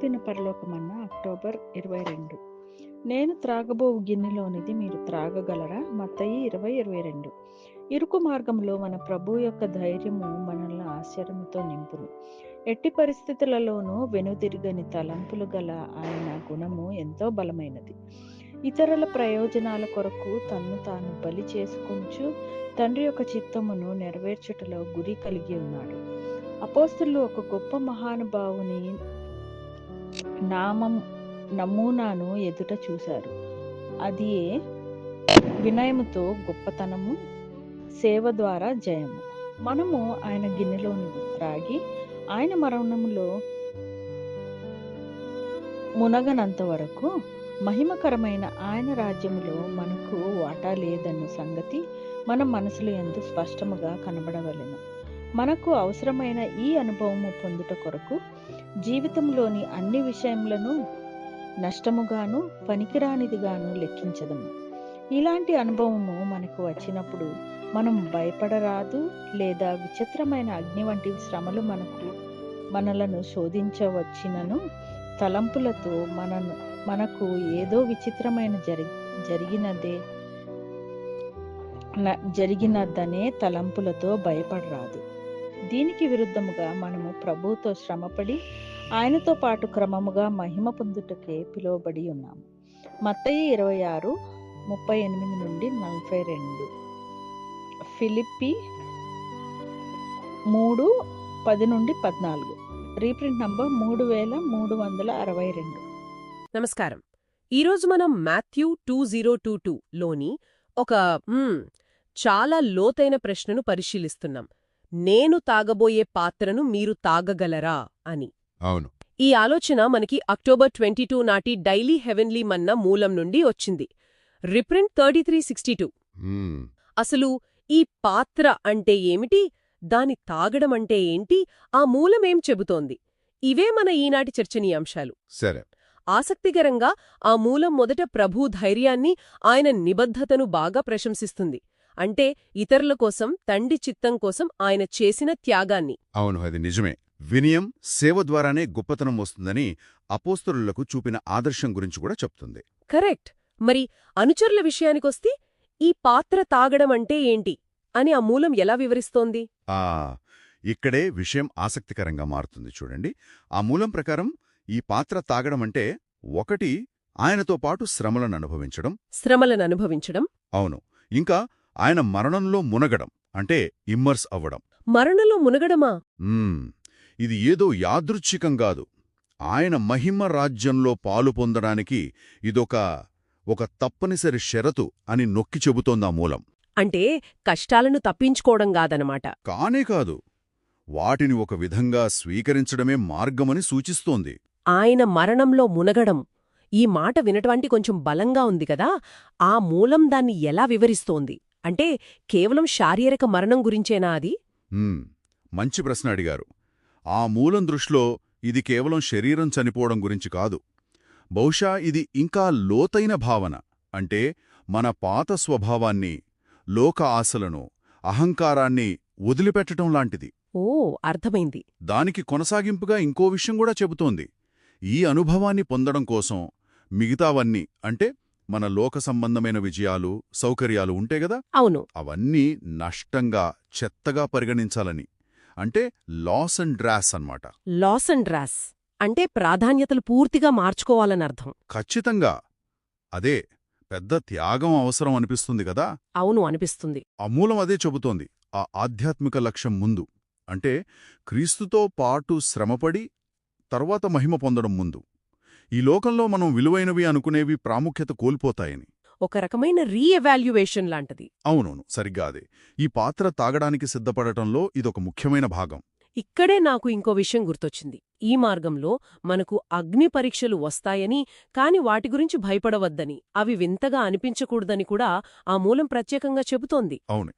అనుదిన పరలోకమన్న అక్టోబర్ ఇరవై రెండు. నేను త్రాగబోవు గిన్నెలోనిది మీరు త్రాగగలరా? మత్తయి ఇరవై ఇరవై రెండు. ఇరుకు మార్గంలో మన ప్రభు యొక్క ధైర్యము మనల్ని ఆశ్చర్యంతో నింపును. ఎట్టి పరిస్థితులలోనూ వెనుదిరగని తలంపులు గల ఆయన గుణము ఎంతో బలమైనది. ఇతరుల ప్రయోజనాల కొరకు తన్ను తాను బలి చేసుకుంటూ తండ్రి యొక్క చిత్తమును నెరవేర్చుటలో గురి కలిగి ఉన్నాడు. అపోస్తులు ఒక గొప్ప మహానుభావుని నామం నమూనాను ఎదుట చూశారు. అది వినయముతో గొప్పతనము సేవ ద్వారా జయము. మనము ఆయన గిన్నెలోని త్రాగి ఆయన మరణములో మునగనంత వరకు మహిమకరమైన ఆయన రాజ్యములో మనకు వాటా లేదన్న సంగతి మన మనసులో ఎంతో స్పష్టముగా కనబడవలెను. మనకు అవసరమైన ఈ అనుభవము పొందుట కొరకు జీవితంలోని అన్ని విషయములను నష్టముగాను పనికిరానిదిగాను లెక్కించదము. ఇలాంటి అనుభవము మనకు వచ్చినప్పుడు మనం భయపడరాదు లేదా విచిత్రమైన అగ్ని వంటి శ్రమలు మనకు మనలను శోధించవచ్చినను తలంపులతో మనను మనకు ఏదో విచిత్రమైన జరి జరిగినదే జరిగినదనే తలంపులతో భయపడరాదు. దీనికి విరుద్ధముగా మనము ప్రభువుతో శ్రమపడి ఆయనతో పాటు క్రమముగా మహిమ పొందుటకే పిలువబడి ఉన్నాము మత్తయి ఇరవై ఆరు ముప్పై ఎనిమిది నుండి నలభై రెండు. ఫిలిప్పి మూడు పది నుండి పద్నాలుగు. రీప్రింట్ నంబర్ మూడు వేల మూడు వందల అరవై రెండు. నమస్కారం. ఈరోజు మనం Matthew two zero two two లోని ఒక చాలా లోతైన ప్రశ్నను పరిశీలిస్తున్నాం. నేను తాగబోయే పాత్రను మీరు తాగగలరా? అని. అవును. ఈ ఆలోచన మనకి అక్టోబర్ ట్వంటీ టూ నాటి డైలీ హెవెన్లీ మన్న మూలం నుండి వచ్చింది. Reprint thirty three sixty two. అసలు ఈ పాత్ర అంటే ఏమిటి? దాని తాగడం అంటే ఏంటి? ఆ మూలమేం చెబుతోంది? ఇవే మన ఈనాటి చర్చనీయాంశాలు. సరే. ఆసక్తికరంగా ఆ మూలం మొదట ప్రభూ ధైర్యాన్ని ఆయన నిబద్ధతను బాగా ప్రశంసిస్తుంది. అంటే ఇతరుల కోసం తండ్రి చిత్తం కోసం ఆయన చేసిన త్యాగాన్ని. అవును అది నిజమే. వినయం సేవ ద్వారానే గొప్పతనం వస్తుందని అపోస్తరులకు చూపిన ఆదర్శం గురించి కూడా చెప్తుంది. కరెక్ట్. మరి అనుచరుల విషయానికొస్తే ఈ పాత్ర తాగడం అంటే ఏంటి? అని ఆ మూలం ఎలా వివరిస్తోంది? ఆ ఇక్కడే విషయం ఆసక్తికరంగా మారుతుంది చూడండి. ఆ మూలం ప్రకారం ఈ పాత్ర తాగడం అంటే ఒకటి ఆయనతో పాటు శ్రమలను అనుభవించడం. శ్రమలను అనుభవించడం. అవును. ఇంకా ఆయన మరణంలో మునగడం అంటే ఇమ్మర్స్ అవ్వడం. మరణలో మునగడమా. ఇది ఏదో యాదృచ్ఛికం కాదు. ఆయన మహిమ రాజ్యంలో పాలు పొందడానికి ఇదొక ఒక తప్పనిసరి షరతు అని నొక్కి చెబుతోందా మూలం. అంటే కష్టాలను తప్పించుకోవడం కాదనమాట. కానే కాదు. వాటిని ఒక విధంగా స్వీకరించడమే మార్గమని సూచిస్తోంది. ఆయన మరణంలో మునగడం. ఈ మాట వినటువంటి కొంచెం బలంగా ఉంది కదా. ఆ మూలం దాన్ని ఎలా వివరిస్తోంది? అంటే కేవలం శారీరక మరణం గురించేనా అది. మంచి ప్రశ్న అడిగారు. ఆ మూలం దృష్టిలో ఇది కేవలం శరీరం చనిపోవడం గురించి కాదు. బహుశా ఇది ఇంకా లోతైన భావన. అంటే మన పాత స్వభావాన్ని లోక ఆశలను అహంకారాన్ని వదిలిపెట్టడం లాంటిది. ఓ అర్థమైంది. దానికి కొనసాగింపుగా ఇంకో విషయం కూడా చెబుతోంది. ఈ అనుభవాన్ని పొందడం కోసం మిగతావన్నీ అంటే మన లోక సంబంధమైన విజయాలు సౌకర్యాలు ఉంటే గదా అవును. అవన్నీ నష్టంగా చెత్తగా పరిగణించాలని. అంటే లాస్ అండ్ డ్రాస్ అన్నమాట. Loss and dross. అంటే ప్రాధాన్యతలు పూర్తిగా మార్చుకోవాలని అర్థం. ఖచ్చితంగా. అదే పెద్ద త్యాగం అవసరం అనిపిస్తుంది కదా అవును అనిపిస్తుంది. అమూలం అదే చెబుతోంది. ఆ ఆధ్యాత్మిక లక్ష్యం ముందు. అంటే క్రీస్తుతో పాటు శ్రమపడి తర్వాత మహిమ పొందడం ముందు. ఈ లోకంలో మనం విలువైనవి అనుకునేవి ప్రాముఖ్యత కోల్పోతాయని. ఒక రకమైన రీఎవాల్యుయేషన్ లాంటిది. అవునవును సరిగ్గా అదే. ఈ పాత్ర తాగడానికి సిద్ధపడటంలో ఇదొక ముఖ్యమైన భాగం. ఇక్కడే నాకు ఇంకో విషయం గుర్తొచ్చింది. ఈ మార్గంలో మనకు అగ్ని పరీక్షలు వస్తాయని కాని వాటి గురించి భయపడవద్దని అవి వింతగా అనిపించకూడదని కూడా ఆ మూలం ప్రత్యేకంగా చెబుతోంది. అవును.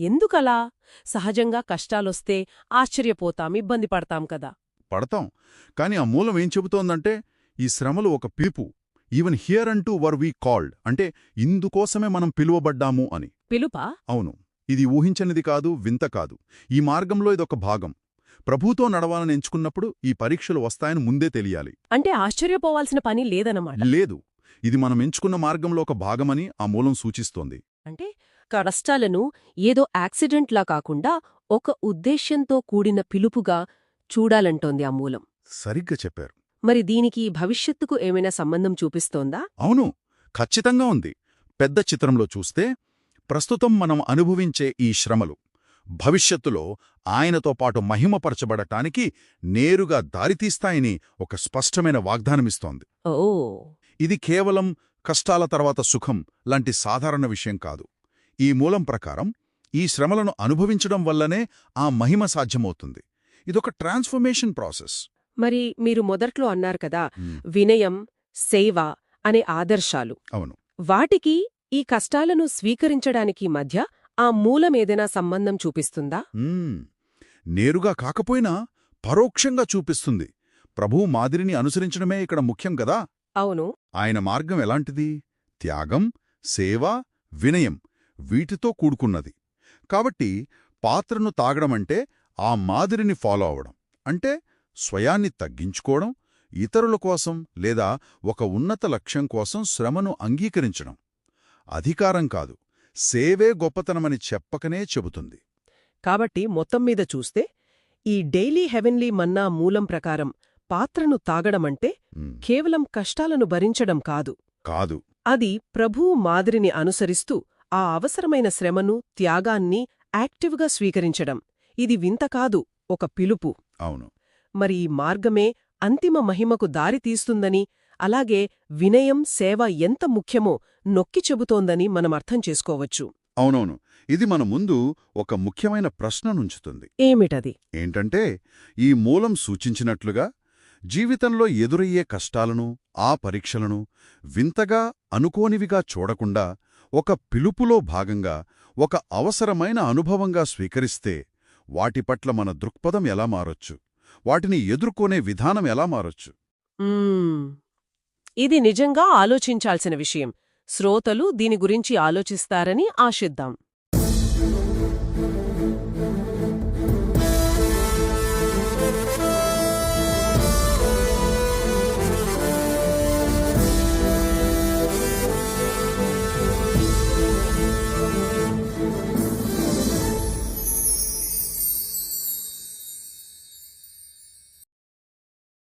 ఎందుకలా? సహజంగా కష్టాలొస్తే ఆశ్చర్యపోతాం ఇబ్బంది పడతాం కదా. పడతాం. కాని ఆ మూలం ఏం చెబుతోందంటే ఈ శ్రమలు ఒక పిలుపు. ఈవెన్ హియర్ అంటూ వర్ వీ కాల్డ్ అంటే ఇందుకోసమే మనం పిలువబడ్డాము అని. పిలుపా? అవును. ఇది ఊహించనిది కాదు వింత కాదు. ఈ మార్గంలో ఇదొక భాగం. ప్రభుతో నడవాలని ఎంచుకున్నప్పుడు ఈ పరీక్షలు వస్తాయని ముందే తెలియాలి. అంటే ఆశ్చర్యపోవాల్సిన పని లేదన్నమాట. లేదు. ఇది మనం ఎంచుకున్న మార్గంలో ఒక భాగమని ఆ మూలం సూచిస్తోంది. అంటే కష్టాలను ఏదో యాక్సిడెంట్లా కాకుండా ఒక ఉద్దేశ్యంతో కూడిన పిలుపుగా చూడాలంటోంది ఆ మూలం. సరిగ్గా చెప్పారు. మరి దీనికి భవిష్యత్తుకు ఏమైనా సంబంధం చూపిస్తోందా? అవును ఖచ్చితంగా ఉంది. పెద్ద చిత్రంలో చూస్తే ప్రస్తుతం మనం అనుభవించే ఈ శ్రమలు భవిష్యత్తులో ఆయనతో పాటు మహిమపరచబడటానికి నేరుగా దారితీస్తాయని ఒక స్పష్టమైన వాగ్దానమిస్తోంది. ఓ. ఇది కేవలం కష్టాల తర్వాత సుఖం లాంటి సాధారణ విషయం కాదు. ఈ మూలం ప్రకారం ఈ శ్రమలను అనుభవించడం వల్లనే ఆ మహిమ సాధ్యమవుతుంది. ఇదొక ట్రాన్స్ఫర్మేషన్ ప్రాసెస్. మరి మీరు మొదట్లో అన్నారు కదా వినయం సేవ అనే ఆదర్శాలు. అవును. వాటికి ఈ కష్టాలను స్వీకరించడానికి మధ్య ఆ మూలమేదైనా సంబంధం చూపిస్తుందా. నేరుగా కాకపోయినా పరోక్షంగా చూపిస్తుంది. ప్రభువు మాదిరిని అనుసరించడమే ఇక్కడ ముఖ్యం కదా. అవును. ఆయన మార్గం ఎలాంటిది? త్యాగం సేవ వినయం వీటితో కూడుకున్నది. కాబట్టి పాత్రను తాగడమంటే ఆ మాదిరిని ఫాలో అవడం. అంటే స్వయాన్ని తగ్గించుకోవడం ఇతరుల కోసం లేదా ఒక ఉన్నత లక్ష్యం కోసం శ్రమను అంగీకరించడం. అధికారం కాదు సేవే గొప్పతనమని చెప్పకనే చెబుతుంది. కాబట్టి మొత్తం మీద చూస్తే ఈ డైలీ హెవెన్లీ మన్నా మూలం ప్రకారం పాత్రను తాగడమంటే కేవలం కష్టాలను భరించడం కాదు. కాదు. అది ప్రభువు మాదిరిని అనుసరిస్తూ ఆ అవసరమైన శ్రమను త్యాగాన్ని యాక్టివ్గా స్వీకరించడం. ఇది వింత కాదు ఒక పిలుపు. అవును. మరి ఈ మార్గమే అంతిమ మహిమకు దారి తీస్తుందని అలాగే వినయం సేవ ఎంత ముఖ్యమో నొక్కి చెబుతోందని మనం అర్థం చేసుకోవచ్చు. అవునవును. ఇది మన ముందు ఒక ముఖ్యమైన ప్రశ్ననుంచుతుంది ఏమిటది? ఏంటంటే ఈ మూలం సూచించినట్లుగా జీవితంలో ఎదురయ్యే కష్టాలను ఆ పరీక్షలను వింతగా అనుకోనివిగా చూడకుండా ఒక పిలుపులో భాగంగా ఒక అవసరమైన అనుభవంగా స్వీకరిస్తే వాటి పట్ల మన దృక్పథం ఎలా మారొచ్చు? వాటిని ఎదుర్కొనే విధానం ఎలా మారొచ్చు? ఇది నిజంగా ఆలోచించాల్సిన విషయం. శ్రోతలు దీని గురించి ఆలోచిస్తారని ఆశిద్దాం.